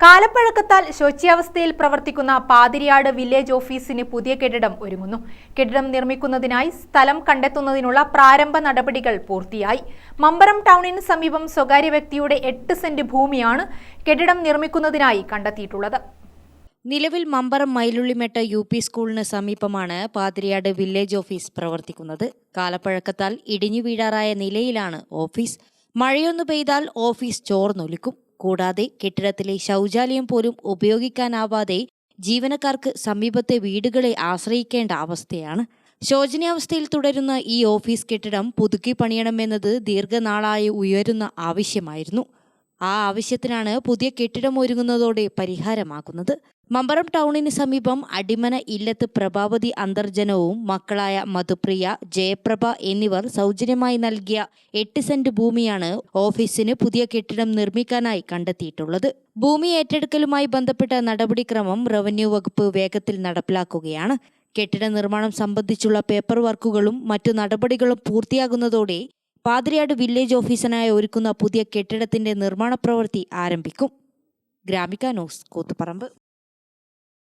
കാലപ്പഴക്കത്താൽ ശോച്യാവസ്ഥയിൽ പ്രവർത്തിക്കുന്ന പാതിരിയാട് വില്ലേജ് ഓഫീസിന് പുതിയ കെട്ടിടം ഒരുങ്ങുന്നു. കെട്ടിടം നിർമ്മിക്കുന്നതിനായി സ്ഥലം കണ്ടെത്തുന്നതിനുള്ള പ്രാരംഭ നടപടികൾ പൂർത്തിയായി. മമ്പറം ടൗണിന് സമീപം സ്വകാര്യ വ്യക്തിയുടെ എട്ട് സെന്റ് ഭൂമിയാണ് കെട്ടിടം നിർമ്മിക്കുന്നതിനായി കണ്ടെത്തിയിട്ടുള്ളത്. നിലവിൽ മമ്പറം മൈലുള്ളിമേട്ട യു പി സ്കൂളിന് സമീപമാണ് പാതിരിയാട് വില്ലേജ് ഓഫീസ് പ്രവർത്തിക്കുന്നത്. കാലപ്പഴക്കത്താൽ ഇടിഞ്ഞു വീഴാറായ നിലയിലാണ് ഓഫീസ്. മഴയൊന്നു പെയ്താൽ ഓഫീസ് ചോർന്നൊലിക്കും. കൂടാതെ കെട്ടിടത്തിലെ ശൗചാലയം പോലും ഉപയോഗിക്കാനാവാതെ ജീവനക്കാർക്ക് സമീപത്തെ വീടുകളെ ആശ്രയിക്കേണ്ട അവസ്ഥയാണ്. ശോചനീയാവസ്ഥയിൽ തുടരുന്ന ഈ ഓഫീസ് കെട്ടിടം പുതുക്കി പണിയണമെന്നത് ദീർഘനാളായി ഉയരുന്ന ആവശ്യമായിരുന്നു. ആ ആവശ്യത്തിനാണ് പുതിയ കെട്ടിടം ഒരുങ്ങുന്നതോടെ പരിഹാരമാകുന്നത്. മമ്പറം ടൗണിന് സമീപം അടിമന ഇല്ലത്ത് പ്രഭാവതി അന്തർജനവും മക്കളായ മധുപ്രിയ ജയപ്രഭ എന്നിവർ സൗജന്യമായി നൽകിയ എട്ട് സെന്റ് ഭൂമിയാണ് ഓഫീസിന് പുതിയ കെട്ടിടം നിർമ്മിക്കാനായി കണ്ടെത്തിയിട്ടുള്ളത്. ഭൂമി ഏറ്റെടുക്കലുമായി ബന്ധപ്പെട്ട നടപടിക്രമം റവന്യൂ വകുപ്പ് വേഗത്തിൽ നടപ്പിലാക്കുകയാണ്. കെട്ടിട നിർമ്മാണം സംബന്ധിച്ചുള്ള പേപ്പർ വർക്കുകളും മറ്റു നടപടികളും പൂർത്തിയാകുന്നതോടെ പാതിരിയാട് വില്ലേജ് ഓഫീസിനായി ഒരുക്കുന്ന പുതിയ കെട്ടിടത്തിന്റെ നിർമ്മാണ പ്രവൃത്തി ആരംഭിക്കും. ഗ്രാമിക ന്യൂസ് കൂത്തുപറമ്പ്.